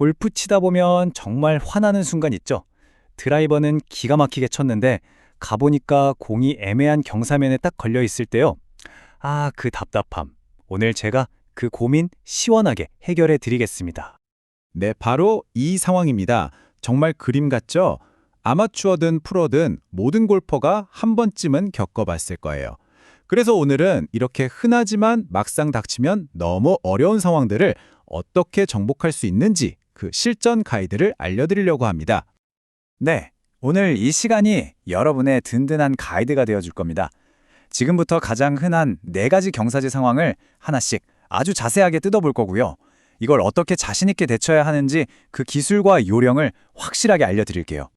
골프 치다 보면 정말 화나는 순간 있죠. 드라이버는 기가 막히게 쳤는데 가보니까 공이 애매한 경사면에 딱 걸려 있을 때요. 아, 그 답답함. 오늘 제가 그 고민 시원하게 해결해 드리겠습니다. 네, 바로 이 상황입니다. 정말 그림 같죠? 아마추어든 프로든 모든 골퍼가 한 번쯤은 겪어봤을 거예요. 그래서 오늘은 이렇게 흔하지만 막상 닥치면 너무 어려운 상황들을 어떻게 정복할 수 있는지 그 실전 가이드를 알려드리려고 합니다. 네, 오늘 이 시간이 여러분의 든든한 가이드가 되어줄 겁니다. 지금부터 가장 흔한 네 가지 경사지 상황을 하나씩 아주 자세하게 뜯어볼 거고요. 이걸 어떻게 자신있게 대처해야 하는지 그 기술과 요령을 확실하게 알려드릴게요.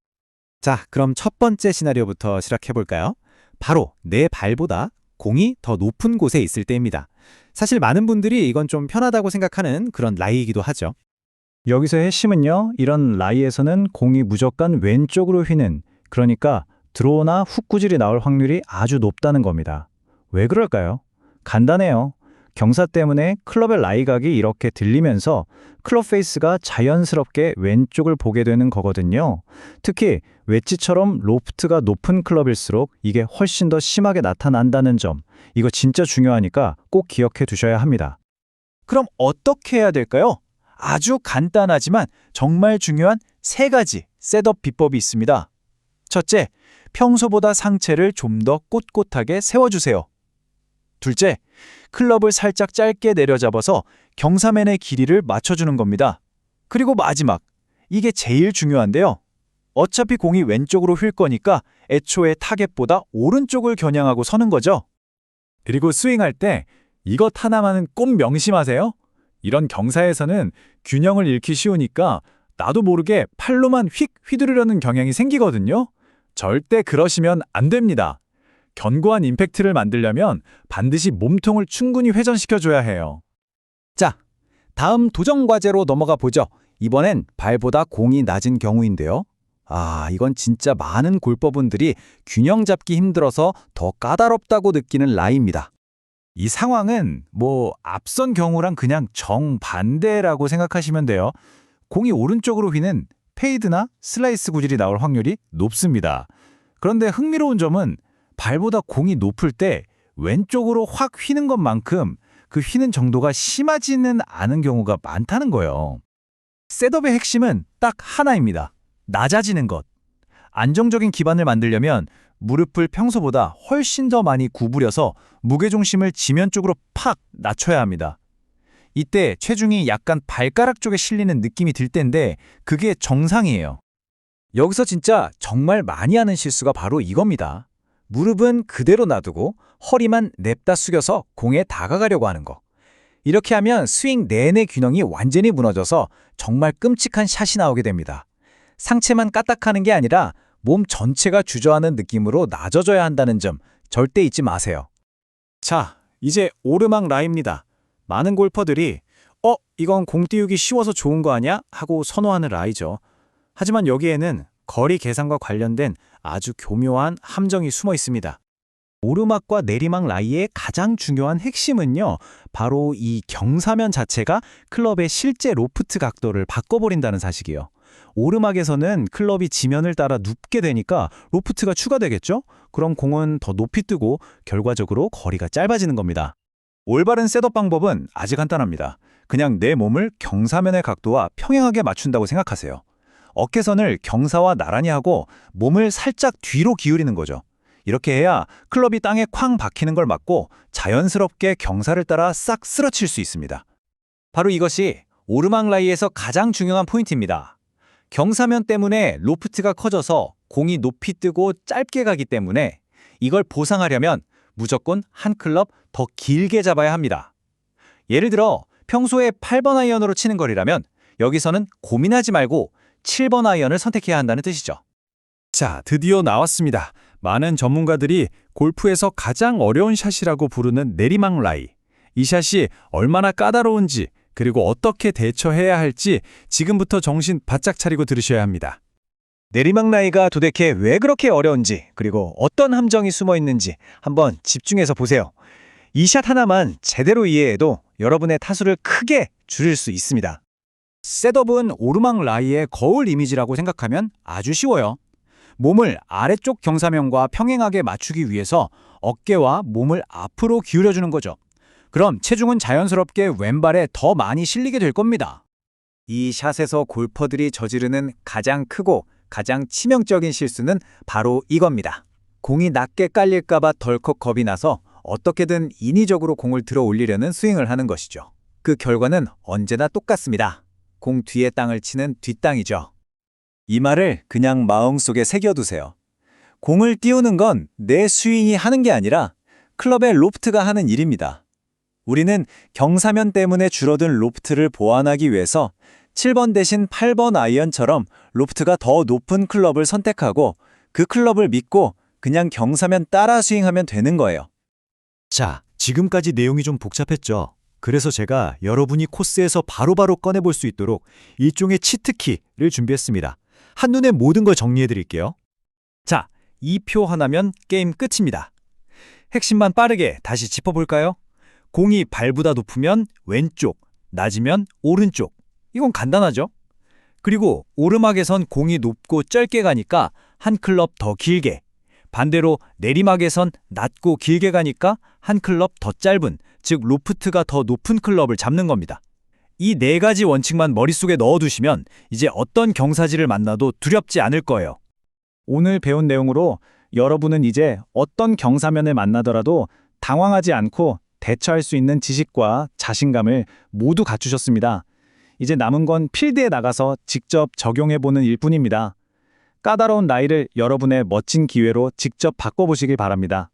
자, 그럼 첫 번째 시나리오부터 시작해볼까요? 바로 내 발보다 공이 더 높은 곳에 있을 때입니다. 사실 많은 분들이 이건 좀 편하다고 생각하는 그런 라이이기도 하죠. 여기서의 핵심은요, 이런 라이에서는 공이 무조건 왼쪽으로 휘는, 그러니까 드로우나 훅구질이 나올 확률이 아주 높다는 겁니다. 왜 그럴까요? 간단해요. 경사 때문에 클럽의 라이각이 이렇게 들리면서 클럽 페이스가 자연스럽게 왼쪽을 보게 되는 거거든요. 특히 웨지처럼 로프트가 높은 클럽일수록 이게 훨씬 더 심하게 나타난다는 점, 이거 진짜 중요하니까 꼭 기억해 두셔야 합니다. 그럼 어떻게 해야 될까요? 아주 간단하지만 정말 중요한 세 가지 셋업 비법이 있습니다. 첫째, 평소보다 상체를 좀 더 꼿꼿하게 세워주세요. 둘째, 클럽을 살짝 짧게 내려잡아서 경사면의 길이를 맞춰주는 겁니다. 그리고 마지막, 이게 제일 중요한데요. 어차피 공이 왼쪽으로 휠 거니까 애초에 타겟보다 오른쪽을 겨냥하고 서는 거죠. 그리고 스윙할 때 이것 하나만은 꼭 명심하세요. 이런 경사에서는 균형을 잃기 쉬우니까 나도 모르게 팔로만 휙 휘두르려는 경향이 생기거든요. 절대 그러시면 안 됩니다. 견고한 임팩트를 만들려면 반드시 몸통을 충분히 회전시켜줘야 해요. 자, 다음 도전 과제로 넘어가 보죠. 이번엔 발보다 공이 낮은 경우인데요. 아, 이건 진짜 많은 골퍼분들이 균형 잡기 힘들어서 더 까다롭다고 느끼는 라이입니다. 이 상황은 뭐 앞선 경우랑 그냥 정반대라고 생각하시면 돼요. 공이 오른쪽으로 휘는 페이드나 슬라이스 구질이 나올 확률이 높습니다. 그런데 흥미로운 점은 발보다 공이 높을 때 왼쪽으로 확 휘는 것만큼 그 휘는 정도가 심하지는 않은 경우가 많다는 거예요. 셋업의 핵심은 딱 하나입니다. 낮아지는 것. 안정적인 기반을 만들려면 무릎을 평소보다 훨씬 더 많이 구부려서 무게중심을 지면 쪽으로 팍 낮춰야 합니다. 이때 체중이 약간 발가락 쪽에 실리는 느낌이 들 텐데 그게 정상이에요. 여기서 진짜 정말 많이 하는 실수가 바로 이겁니다. 무릎은 그대로 놔두고 허리만 냅다 숙여서 공에 다가가려고 하는 거. 이렇게 하면 스윙 내내 균형이 완전히 무너져서 정말 끔찍한 샷이 나오게 됩니다. 상체만 까딱하는 게 아니라 몸 전체가 주저하는 느낌으로 낮아져야 한다는 점 절대 잊지 마세요. 자, 이제 오르막 라이입니다. 많은 골퍼들이 어, 이건 공 띄우기 쉬워서 좋은 거 아니야? 하고 선호하는 라이죠. 하지만 여기에는 거리 계산과 관련된 아주 교묘한 함정이 숨어 있습니다. 오르막과 내리막 라이의 가장 중요한 핵심은요, 바로 이 경사면 자체가 클럽의 실제 로프트 각도를 바꿔버린다는 사실이에요. 오르막에서는 클럽이 지면을 따라 눕게 되니까 로프트가 추가되겠죠? 그럼 공은 더 높이 뜨고 결과적으로 거리가 짧아지는 겁니다. 올바른 셋업 방법은 아주 간단합니다. 그냥 내 몸을 경사면의 각도와 평행하게 맞춘다고 생각하세요. 어깨선을 경사와 나란히 하고 몸을 살짝 뒤로 기울이는 거죠. 이렇게 해야 클럽이 땅에 쾅 박히는 걸 막고 자연스럽게 경사를 따라 싹 쓰러칠 수 있습니다. 바로 이것이 오르막 라이에서 가장 중요한 포인트입니다. 경사면 때문에 로프트가 커져서 공이 높이 뜨고 짧게 가기 때문에 이걸 보상하려면 무조건 한 클럽 더 길게 잡아야 합니다. 예를 들어 평소에 8번 아이언으로 치는 거리라면 여기서는 고민하지 말고 7번 아이언을 선택해야 한다는 뜻이죠. 자, 드디어 나왔습니다. 많은 전문가들이 골프에서 가장 어려운 샷이라고 부르는 내리막 라이. 이 샷이 얼마나 까다로운지 그리고 어떻게 대처해야 할지 지금부터 정신 바짝 차리고 들으셔야 합니다. 내리막 라이가 도대체 왜 그렇게 어려운지 그리고 어떤 함정이 숨어 있는지 한번 집중해서 보세요. 이 샷 하나만 제대로 이해해도 여러분의 타수를 크게 줄일 수 있습니다. 셋업은 오르막 라이의 거울 이미지라고 생각하면 아주 쉬워요. 몸을 아래쪽 경사면과 평행하게 맞추기 위해서 어깨와 몸을 앞으로 기울여주는 거죠. 그럼 체중은 자연스럽게 왼발에 더 많이 실리게 될 겁니다. 이 샷에서 골퍼들이 저지르는 가장 크고 가장 치명적인 실수는 바로 이겁니다. 공이 낮게 깔릴까봐 덜컥 겁이 나서 어떻게든 인위적으로 공을 들어 올리려는 스윙을 하는 것이죠. 그 결과는 언제나 똑같습니다. 공 뒤에 땅을 치는 뒷땅이죠. 이 말을 그냥 마음속에 새겨두세요. 공을 띄우는 건 내 스윙이 하는 게 아니라 클럽의 로프트가 하는 일입니다. 우리는 경사면 때문에 줄어든 로프트를 보완하기 위해서 7번 대신 8번 아이언처럼 로프트가 더 높은 클럽을 선택하고 그 클럽을 믿고 그냥 경사면 따라 스윙하면 되는 거예요. 자, 지금까지 내용이 좀 복잡했죠? 그래서 제가 여러분이 코스에서 바로바로 꺼내볼 수 있도록 일종의 치트키를 준비했습니다. 한눈에 모든 걸 정리해 드릴게요. 자, 이 표 하나면 게임 끝입니다. 핵심만 빠르게 다시 짚어볼까요? 공이 발보다 높으면 왼쪽, 낮으면 오른쪽. 이건 간단하죠? 그리고 오르막에선 공이 높고 짧게 가니까 한 클럽 더 길게. 반대로 내리막에선 낮고 길게 가니까 한 클럽 더 짧은, 즉 로프트가 더 높은 클럽을 잡는 겁니다. 이 네 가지 원칙만 머릿속에 넣어두시면 이제 어떤 경사지를 만나도 두렵지 않을 거예요. 오늘 배운 내용으로 여러분은 이제 어떤 경사면을 만나더라도 당황하지 않고 대처할 수 있는 지식과 자신감을 모두 갖추셨습니다. 이제 남은 건 필드에 나가서 직접 적용해보는 일뿐입니다. 까다로운 나이를 여러분의 멋진 기회로 직접 바꿔보시길 바랍니다.